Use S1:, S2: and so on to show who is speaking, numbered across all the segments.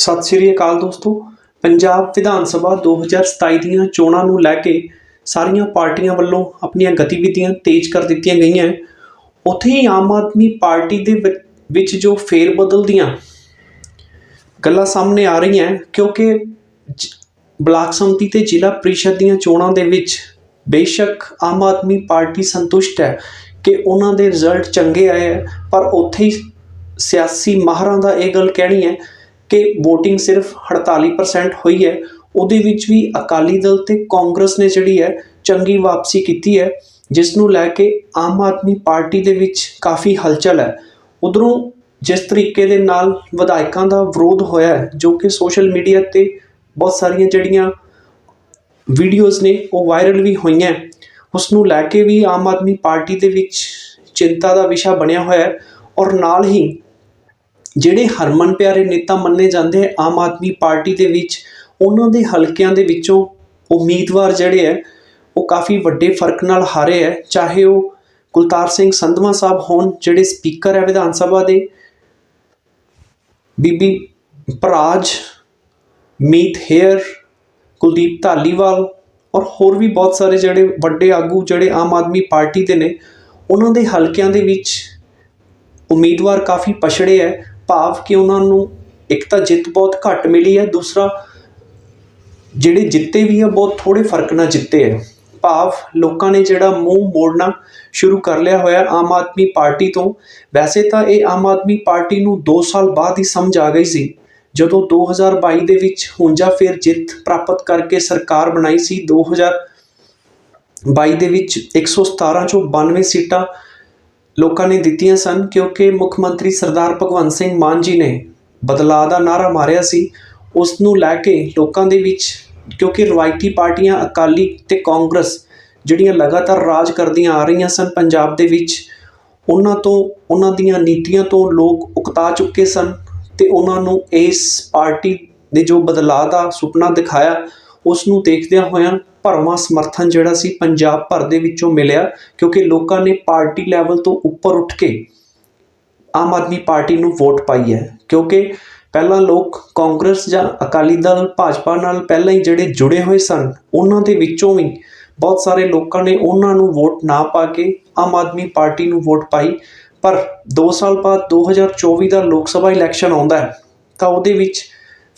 S1: ਸਤਿ ਸ਼੍ਰੀ ਅਕਾਲ ਦੋਸਤੋ ਪੰਜਾਬ ਵਿਧਾਨ ਸਭਾ 2027 ਦੀਆਂ ਚੋਣਾਂ ਨੂੰ ਲੈ ਕੇ ਸਾਰੀਆਂ ਪਾਰਟੀਆਂ ਵੱਲੋਂ ਆਪਣੀਆਂ ਗਤੀਵਿਧੀਆਂ ਤੇਜ਼ ਕਰ ਦਿੱਤੀਆਂ ਗਈਆਂ ਹੈ। ਉੱਥੇ ਹੀ ਆਮ ਆਦਮੀ ਪਾਰਟੀ ਦੇ ਵਿ- ਵਿੱਚ ਜੋ ਫੇਰ ਬਦਲ ਦੀਆਂ ਗੱਲਾਂ ਸਾਹਮਣੇ ਆ ਰਹੀਆਂ, ਕਿਉਂਕਿ ਬਲਾਕ ਸੰਮਤੀ ਤੇ ਜ਼ਿਲ੍ਹਾ ਪ੍ਰੀਸ਼ਦ ਦੀਆਂ ਚੋਣਾਂ ਦੇ ਵਿੱਚ ਬੇਸ਼ੱਕ ਆਮ ਆਦਮੀ ਪਾਰਟੀ ਸੰਤੁਸ਼ਟ ਹੈ ਕਿ ਉਹਨਾਂ ਦੇ ਰਿਜ਼ਲਟ ਚੰਗੇ ਆਏ ਹੈ, ਪਰ ਉੱਥੇ ਹੀ ਸਿਆਸੀ ਮਾਹਰਾਂ ਦਾ ਇਹ ਗੱਲ ਕਹਿਣੀ ਹੈ ਕਿ VOTING ਸਿਰਫ 48% ਹੋਈ ਹੈ, ਉਹਦੇ ਵਿੱਚ ਵੀ ਅਕਾਲੀ ਦਲ ਤੇ ਕਾਂਗਰਸ ਨੇ ਜਿਹੜੀ ਹੈ ਚੰਗੀ ਵਾਪਸੀ ਕੀਤੀ ਹੈ, ਜਿਸ ਨੂੰ ਲੈ ਕੇ ਆਮ ਆਦਮੀ ਪਾਰਟੀ ਦੇ ਵਿੱਚ ਕਾਫੀ ਹਲਚਲ ਹੈ। ਉਧਰੋਂ ਜਿਸ ਤਰੀਕੇ ਦੇ ਨਾਲ ਵਿਧਾਇਕਾਂ ਦਾ ਵਿਰੋਧ ਹੋਇਆ ਹੈ, ਜੋ ਕਿ ਸੋਸ਼ਲ ਮੀਡੀਆ ਤੇ ਬਹੁਤ ਸਾਰੀਆਂ ਜਿਹੜੀਆਂ ਵੀਡੀਓਜ਼ ਨੇ, ਉਹ ਵਾਇਰਲ ਵੀ ਹੋਈਆਂ ਉਸ ਨੂੰ ਲੈ ਕੇ ਵੀ ਆਮ ਆਦਮੀ ਪਾਰਟੀ ਦੇ ਵਿੱਚ ਚਿੰਤਾ ਦਾ ਵਿਸ਼ਾ ਬਣਿਆ ਹੋਇਆ ਹੈ ਔਰ ਨਾਲ ਹੀ ਜਿਹੜੇ ਹਰਮਨ ਪਿਆਰੇ ਨੇਤਾ ਮੰਨੇ ਜਾਂਦੇ ਹੈ ਆਮ ਆਦਮੀ ਪਾਰਟੀ ਦੇ ਵਿੱਚ, ਉਹਨਾਂ ਦੇ ਹਲਕਿਆਂ ਦੇ ਵਿੱਚੋਂ ਉਮੀਦਵਾਰ ਜਿਹੜੇ ਹੈ ਉਹ ਕਾਫੀ ਵੱਡੇ ਫ਼ਰਕ ਨਾਲ ਹਾਰੇ ਹੈ ਚਾਹੇ ਉਹ ਕੁਲਤਾਰ ਸਿੰਘ ਸੰਧਵਾ ਸਾਹਿਬ ਹੋਣ, ਜਿਹੜੇ ਸਪੀਕਰ ਹੈ ਵਿਧਾਨ ਸਭਾ ਦੇ, ਬੀਬੀ ਭਰਾਜ, ਮੀਤ ਹੇਅਰ, ਕੁਲਦੀਪ ਧਾਲੀਵਾਲ ਔਰ ਹੋਰ ਵੀ ਬਹੁਤ ਸਾਰੇ ਜਿਹੜੇ ਵੱਡੇ ਆਗੂ, ਜਿਹੜੇ ਆਮ ਆਦਮੀ ਪਾਰਟੀ ਦੇ ਨੇ, ਉਹਨਾਂ ਦੇ ਹਲਕਿਆਂ ਦੇ ਵਿੱਚ ਉਮੀਦਵਾਰ ਕਾਫੀ ਪਛੜੇ ਹੈ ਭਾਵ ਕਿ ਉਹਨਾਂ ਨੂੰ ਇੱਕ ਤਾਂ ਜਿੱਤ ਬਹੁਤ ਘੱਟ ਮਿਲੀ ਹੈ, ਦੂਸਰਾ ਜਿਹੜੇ ਜਿੱਤੇ ਵੀ ਆ, ਬਹੁਤ ਥੋੜੇ ਫ਼ਰਕ ਨਾਲ ਜਿੱਤੇ ਹੈ ਭਾਵ ਲੋਕਾਂ ਨੇ ਜਿਹੜਾ ਮੂੰਹ ਮੋੜਨਾ ਸ਼ੁਰੂ ਕਰ ਲਿਆ ਹੋਇਆ ਆਮ ਆਦਮੀ ਪਾਰਟੀ ਤੋਂ। ਵੈਸੇ ਤਾਂ ਇਹ ਆਮ ਆਦਮੀ ਪਾਰਟੀ ਨੂੰ 2 ਸਾਲ ਬਾਅਦ ਹੀ ਸਮਝ ਆ ਗਈ ਸੀ। ਜਦੋਂ 2022 ਦੇ ਵਿੱਚ ਹੁੰਜਾ ਫਿਰ ਜਿੱਤ ਪ੍ਰਾਪਤ ਕਰਕੇ ਸਰਕਾਰ ਬਣਾਈ ਸੀ 2022 ਦੇ ਵਿੱਚ 117 ਚੋਂ 92 ਸੀਟਾਂ ਲੋਕਾਂ ਨੇ ਦਿੱਤੀਆਂ ਸਨ ਕਿਉਂਕਿ ਮੁੱਖ ਮੰਤਰੀ ਸਰਦਾਰ ਭਗਵੰਤ ਸਿੰਘ ਮਾਨ ਜੀ ਨੇ ਬਦਲਾਅ ਦਾ ਨਾਰਾ ਮਾਰਿਆ ਸੀ। ਉਸ ਨੂੰ ਲੈ ਕੇ ਲੋਕਾਂ ਦੇ ਵਿੱਚ, ਕਿਉਂਕਿ ਰਵਾਇਤੀ ਪਾਰਟੀਆਂ ਅਕਾਲੀ ਤੇ ਕਾਂਗਰਸ ਜਿਹੜੀਆਂ ਲਗਾਤਾਰ ਰਾਜ ਕਰਦੀਆਂ ਆ ਰਹੀਆਂ ਸਨ ਪੰਜਾਬ ਦੇ ਵਿੱਚ, ਉਹਨਾਂ ਤੋਂ, ਉਹਨਾਂ ਦੀਆਂ ਨੀਤੀਆਂ ਤੋਂ ਲੋਕ ਉਕਤਾ ਚੁੱਕੇ ਸਨ ਤੇ ਉਹਨਾਂ ਨੂੰ ਇਸ ਪਾਰਟੀ ਦੇ ਜੋ ਬਦਲਾਅ ਦਾ ਸੁਪਨਾ ਦਿਖਾਇਆ ਉਸ ਨੂੰ ਦੇਖਦਿਆਂ ਹੋਇਆਂ ਭਰਵਾਂ ਸਮਰਥਨ ਜਿਹੜਾ ਸੀ ਪੰਜਾਬ ਭਰ ਦੇ ਵਿੱਚੋਂ ਮਿਲਿਆ, ਕਿਉਂਕਿ ਲੋਕਾਂ ਨੇ ਪਾਰਟੀ ਲੈਵਲ ਤੋਂ ਉੱਪਰ ਉੱਠ ਕੇ ਆਮ ਆਦਮੀ ਪਾਰਟੀ ਨੂੰ ਵੋਟ ਪਾਈ ਹੈ। ਕਿਉਂਕਿ ਪਹਿਲਾਂ ਲੋਕ ਕਾਂਗਰਸ ਜਾਂ ਅਕਾਲੀ ਦਲ, ਭਾਜਪਾ ਨਾਲ ਪਹਿਲਾਂ ਹੀ ਜਿਹੜੇ ਜੁੜੇ ਹੋਏ ਸਨ, ਉਹਨਾਂ ਦੇ ਵਿੱਚੋਂ ਵੀ ਬਹੁਤ ਸਾਰੇ ਲੋਕਾਂ ਨੇ ਉਹਨਾਂ ਨੂੰ ਵੋਟ ਨਾ ਪਾ ਕੇ ਆਮ ਆਦਮੀ ਪਾਰਟੀ ਨੂੰ ਵੋਟ ਪਾਈ। ਪਰ 2 ਸਾਲ ਬਾਅਦ 2024 ਦਾ ਲੋਕ ਸਭਾ ਇਲੈਕਸ਼ਨ ਆਉਂਦਾ ਹੈ, ਤਾਂ ਉਹਦੇ ਵਿੱਚ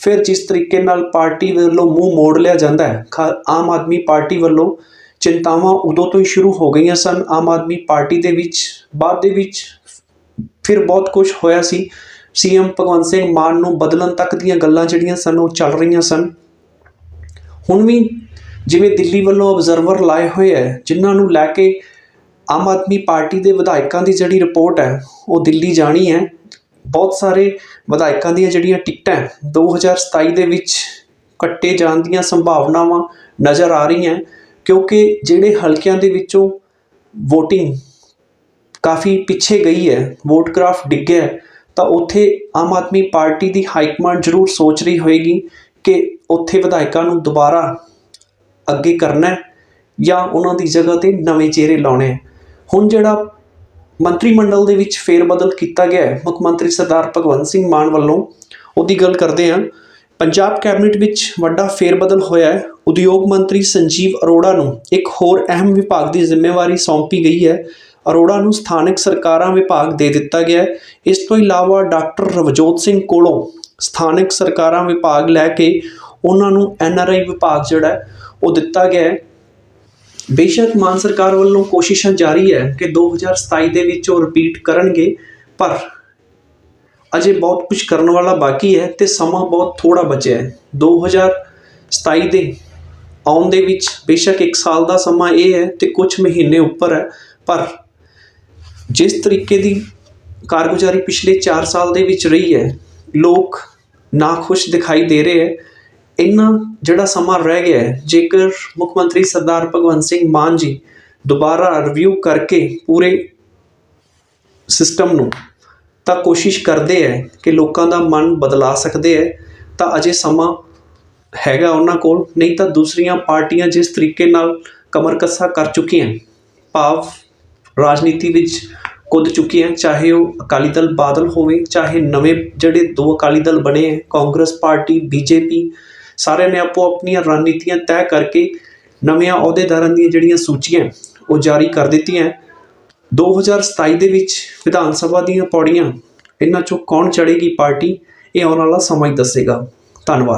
S1: ਫਿਰ ਜਿਸ ਤਰੀਕੇ ਨਾਲ ਪਾਰਟੀ ਵੱਲੋਂ ਮੂੰਹ ਮੋੜ ਲਿਆ ਜਾਂਦਾ ਹੈ, ਖਾ- ਆਮ ਆਦਮੀ ਪਾਰਟੀ ਵੱਲੋਂ ਚਿੰਤਾਵਾਂ ਉਦੋਂ ਤੋਂ ਹੀ ਸ਼ੁਰੂ ਹੋ ਗਈਆਂ ਸਨ, ਆਮ ਆਦਮੀ ਪਾਰਟੀ ਦੇ ਵਿੱਚ, ਬਾਅਦ ਦੇ ਵਿੱਚ ਫਿਰ ਬਹੁਤ ਕੁਝ ਹੋਇਆ ਸੀ। ਸੀਐਮ ਭਗਵੰਤ ਸਿੰਘ ਮਾਨ ਨੂੰ ਬਦਲਣ ਤੱਕ ਦੀਆਂ ਗੱਲਾਂ ਜਿਹੜੀਆਂ ਸਨ ਉਹ ਚੱਲ ਰਹੀਆਂ ਸਨ। ਹੁਣ ਵੀ ਜਿਵੇਂ ਦਿੱਲੀ ਵੱਲੋਂ ਆਬਜ਼ਰਵਰ ਲਾਏ ਹੋਏ ਹੈ, ਜਿਨ੍ਹਾਂ ਨੂੰ ਲੈ ਕੇ ਆਮ ਆਦਮੀ ਪਾਰਟੀ ਦੇ ਵਿਧਾਇਕਾਂ ਦੀ ਜਿਹੜੀ ਰਿਪੋਰਟ ਹੈ, ਉਹ ਦਿੱਲੀ ਜਾਣੀ ਹੈ। ਬਹੁਤ ਸਾਰੇ ਵਿਧਾਇਕਾਂ ਦੀਆਂ ਜਿਹੜੀਆਂ ਟਿਕਟਾਂ ਹੈ, 2027 ਦੇ ਵਿੱਚ ਕੱਟੇ ਜਾਣ ਦੀਆਂ ਸੰਭਾਵਨਾਵਾਂ ਨਜ਼ਰ ਆ ਰਹੀਆਂ ਕਿਉਂਕਿ ਜਿਹੜੇ ਹਲਕਿਆਂ ਦੇ ਵਿੱਚੋਂ VOTING ਕਾਫੀ ਪਿੱਛੇ ਗਈ ਹੈ ਵੋਟ ਕਰਾਫਟ ਡਿੱਗਿਆ ਤਾਂ ਉੱਥੇ ਆਮ ਆਦਮੀ ਪਾਰਟੀ ਦੀ ਹਾਈ ਕਮਾਂਡ ਜ਼ਰੂਰ ਸੋਚ ਰਹੀ ਹੋਏਗੀ ਕਿ ਉੱਥੇ ਵਿਧਾਇਕਾਂ ਨੂੰ ਦੁਬਾਰਾ ਅੱਗੇ ਕਰਨਾ ਜਾਂ ਉਹਨਾਂ ਦੀ ਜਗ੍ਹਾ ਤੇ ਨਵੇਂ ਚਿਹਰੇ ਲਾਉਣੇ ਹੁਣ ਜਿਹੜਾ ਮੰਤਰੀ ਮੰਡਲ ਦੇ ਵਿੱਚ ਫੇਰਬਦਲ ਕੀਤਾ ਗਿਆ ਹੈ। ਮੁੱਖ ਮੰਤਰੀ ਸਰਦਾਰ ਭਗਵੰਤ ਸਿੰਘ ਮਾਨ ਵੱਲੋਂ ਉਹਦੀ ਗੱਲ ਕਰਦੇ ਹਾਂ। ਪੰਜਾਬ ਕੈਬਨਿਟ ਵਿੱਚ ਵੱਡਾ ਫੇਰਬਦਲ ਹੋਇਆ ਹੈ। ਉਦਯੋਗ ਮੰਤਰੀ ਸੰਜੀਵ ਅਰੋੜਾ ਨੂੰ ਇੱਕ ਹੋਰ ਅਹਿਮ ਵਿਭਾਗ ਦੀ ਜ਼ਿੰਮੇਵਾਰੀ ਸੌਂਪੀ ਗਈ ਹੈ। ਅਰੋੜਾ ਨੂੰ ਸਥਾਨਕ ਸਰਕਾਰਾਂ ਵਿਭਾਗ ਦੇ ਦਿੱਤਾ ਗਿਆ ਹੈ। ਇਸ ਤੋਂ ਇਲਾਵਾ ਡਾਕਟਰ ਰਵਜੋਤ ਸਿੰਘ ਕੋਲੋਂ ਸਥਾਨਕ ਸਰਕਾਰਾਂ ਵਿਭਾਗ ਲੈ ਕੇ ਉਹਨਾਂ ਨੂੰ ਐਨਆਰਆਈ ਵਿਭਾਗ ਜਿਹੜਾ ਉਹ ਦਿੱਤਾ ਗਿਆ ਹੈ। ਬੇਸ਼ੱਕ ਮਾਨ ਸਰਕਾਰ ਵੱਲੋਂ ਕੋਸ਼ਿਸ਼ਾਂ ਜਾਰੀ ਹੈ ਕਿ 2027 ਦੇ ਵਿੱਚ ਉਹ ਰਿਪੀਟ ਕਰਨਗੇ, ਪਰ ਅਜੇ ਬਹੁਤ ਕੁਝ ਕਰਨ ਵਾਲਾ ਬਾਕੀ ਹੈ ਤੇ ਸਮਾਂ ਬਹੁਤ ਥੋੜਾ ਬਚਿਆ ਹੈ। 2027 ਦੇ ਆਉਣ ਦੇ ਵਿੱਚ ਬੇਸ਼ੱਕ 1 ਸਾਲ ਦਾ ਸਮਾਂ ਇਹ ਹੈ ਤੇ ਕੁਝ ਮਹੀਨੇ ਉੱਪਰ ਹੈ, ਪਰ ਜਿਸ ਤਰੀਕੇ ਦੀ ਕਾਰਗੁਜ਼ਾਰੀ ਪਿਛਲੇ 4 ਸਾਲ ਦੇ ਵਿੱਚ ਰਹੀ ਹੈ, ਲੋਕ ਨਾ ਖੁਸ਼ ਦਿਖਾਈ ਦੇ ਰਹੇ ਹੈ। ਇੰਨਾ ਜਿਹੜਾ ਸਮਾਂ ਰਹਿ ਗਿਆ ਹੈ, ਜੇਕਰ ਮੁੱਖ ਮੰਤਰੀ ਸਰਦਾਰ ਭਗਵੰਤ ਸਿੰਘ ਮਾਨ ਜੀ ਦੁਬਾਰਾ ਰਿਵਿਊ ਕਰਕੇ ਪੂਰੇ ਸਿਸਟਮ ਨੂੰ ਤਾਂ ਕੋਸ਼ਿਸ਼ ਕਰਦੇ ਹੈ ਕਿ ਲੋਕਾਂ ਦਾ ਮਨ ਬਦਲਾ ਸਕਦੇ ਹੈ, ਤਾਂ ਅਜੇ ਸਮਾਂ ਹੈਗਾ ਉਹਨਾਂ ਕੋਲ, ਨਹੀਂ ਤਾਂ ਦੂਸਰੀਆਂ ਪਾਰਟੀਆਂ ਜਿਸ ਤਰੀਕੇ ਨਾਲ ਕਮਰ ਕੱਸਾ ਕਰ ਚੁੱਕੀਆਂ, ਭਾਵ ਰਾਜਨੀਤੀ ਵਿੱਚ ਕੁੱਦ ਚੁੱਕੇ ਹਨ ਚਾਹੇ ਉਹ ਅਕਾਲੀ ਦਲ ਬਾਦਲ ਹੋਵੇ, ਚਾਹੇ ਨਵੇਂ ਜਿਹੜੇ ਦੋ ਅਕਾਲੀ ਦਲ ਬਣੇ ਹੈ, ਕਾਂਗਰਸ ਪਾਰਟੀ, ਬੀਜੇਪੀ ਸਾਰਿਆਂ ਨੇ ਆਪੋ ਆਪਣੀਆਂ ਰਣਨੀਤੀਆਂ ਤੈਅ ਕਰਕੇ ਨਵੀਆਂ ਅਹੁਦੇਦਾਰਾਂ ਦੀਆਂ ਜਿਹੜੀਆਂ ਸੂਚੀਆਂ ਉਹ ਜਾਰੀ ਕਰ ਦਿੱਤੀਆਂ। 2027 ਦੇ ਵਿੱਚ ਵਿਧਾਨ ਸਭਾ ਦੀਆਂ ਪੌੜੀਆਂ, ਇਹਨਾਂ ਚੋਂ ਕੌਣ ਚੜੇਗੀ ਪਾਰਟੀ, ਇਹ ਆਉਣ ਵਾਲਾ ਸਮਾਂ ਹੀ ਦੱਸੇਗਾ। ਧੰਨਵਾਦ।